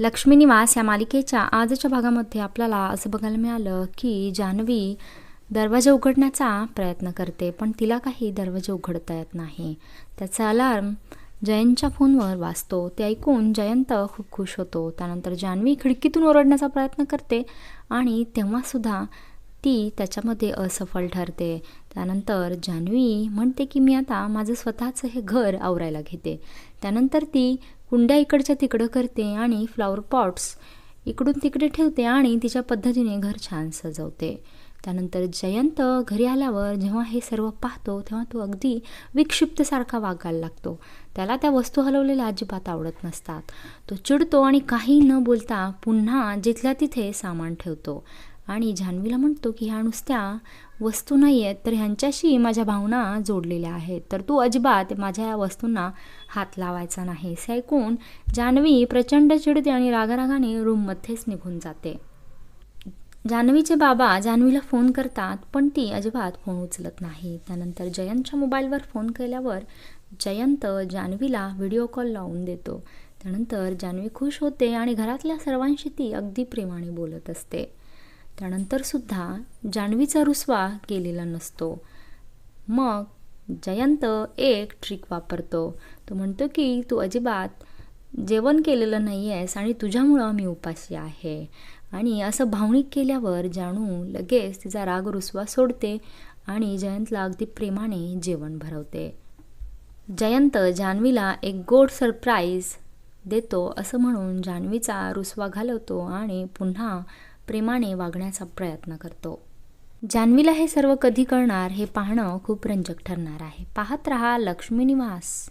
लक्ष्मी निवास या मालिकेच्या आजच्या भागामध्ये आपल्याला असं बघायला मिळालं की जान्हवी दरवाजा उघडण्याचा प्रयत्न करते पण तिला काही दरवाजा उघडता येत नाही. त्याचा अलार्म जयंतच्या फोनवर वाचतो ते ऐकून जयंत खूप खुश होतो. त्यानंतर जान्हवी खिडकीतून ओरडण्याचा प्रयत्न करते आणि तेव्हासुद्धा ती त्याच्यामध्ये असफल ठरते. त्यानंतर जान्हवी म्हणते की मी आता माझं स्वतःचं हे घर आवरायला घेते. त्यानंतर ती कुंड्या इकडच्या तिकडं करते आणि फ्लॉवर पॉट्स इकडून तिकडे ठेवते आणि तिच्या पद्धतीने घर छान सजवते. त्यानंतर जयंत घरी आल्यावर जेव्हा हे सर्व पाहतो तेव्हा तो अगदी विक्षिप्तसारखा वागायला लागतो. त्याला त्या वस्तू हलवलेल्या अजिबात आवडत नसतात. तो चिडतो आणि काही न बोलता पुन्हा जिथल्या तिथे सामान ठेवतो. आणि जान्हवीला म्हणतो की ह्या नुसत्या वस्तू नाही आहेत तर ह्यांच्याशी माझ्या भावना जोडलेल्या आहेत. तर तू अजिबात माझ्या या वस्तूंना हात लावायचा नाही हे ऐकून जान्हवी प्रचंड चिडते आणि रागारागाने रूममध्येच निघून जाते. जान्हवीचे बाबा जान्हवीला फोन करतात पण ती अजिबात फोन उचलत नाही. त्यानंतर जयंतच्या मोबाईलवर फोन केल्यावर जयंत जान्हवीला व्हिडिओ कॉल लावून देतो. त्यानंतर जान्हवी खुश होते आणि घरातल्या सर्वांशी ती अगदी प्रेमाने बोलत असते. त्यानंतरसुद्धा जान्हवीचा रुसवा केलेला नसतो. मग जयंत एक ट्रिक वापरतो. तो म्हणतो की तू अजिबात जेवण केलेलं नाही आहेस आणि तुझ्यामुळं मी उपाशी आहे. आणि असं भावनिक केल्यावर जानू लगेच तिचा राग रुसवा सोडते आणि जयंतला अगदी प्रेमाने जेवण भरवते. जयंत जान्हवीला एक गोड सरप्राईज देतो असं म्हणून जान्हवीचा रुसवा घालवतो आणि पुन्हा प्रेमाने वागण्याचा प्रयत्न करतो. जान्हवीला हे सर्व कधी कळणार हे पाहणं खूप रंजक ठरणार आहे. पाहत रहा लक्ष्मी निवास.